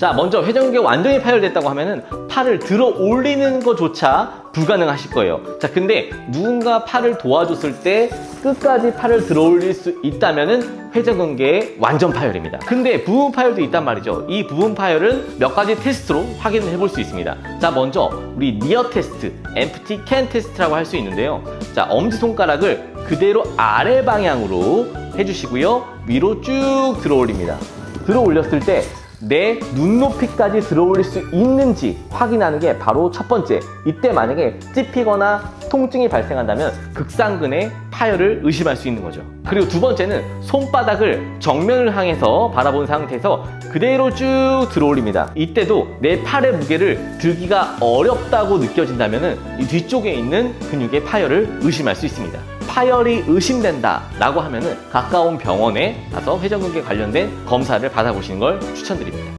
자, 먼저 회전근개가 완전히 파열됐다고 하면은 팔을 들어 올리는 것조차 불가능하실 거예요. 자, 근데 누군가 팔을 도와줬을 때 끝까지 팔을 들어 올릴 수 있다면은 회전근개의 완전 파열입니다. 근데 부분 파열도 있단 말이죠. 이 부분 파열은 몇 가지 테스트로 확인을 해볼 수 있습니다. 자, 먼저 우리 니어 테스트, 엠프티 캔 테스트라고 할 수 있는데요. 자, 엄지손가락을 그대로 아래 방향으로 해주시고요. 위로 쭉 들어 올립니다. 들어 올렸을 때 내 눈높이까지 들어 올릴 수 있는지 확인하는 게 바로 첫 번째. 이때 만약에 찝히거나 통증이 발생한다면 극상근의 파열을 의심할 수 있는 거죠. 그리고 두 번째는 손바닥을 정면을 향해서 바라본 상태에서 그대로 쭉 들어 올립니다. 이때도 내 팔의 무게를 들기가 어렵다고 느껴진다면 이 뒤쪽에 있는 근육의 파열을 의심할 수 있습니다. 파열이 의심된다 라고 하면은 가까운 병원에 가서 회전근개 관련된 검사를 받아보시는 걸 추천드립니다.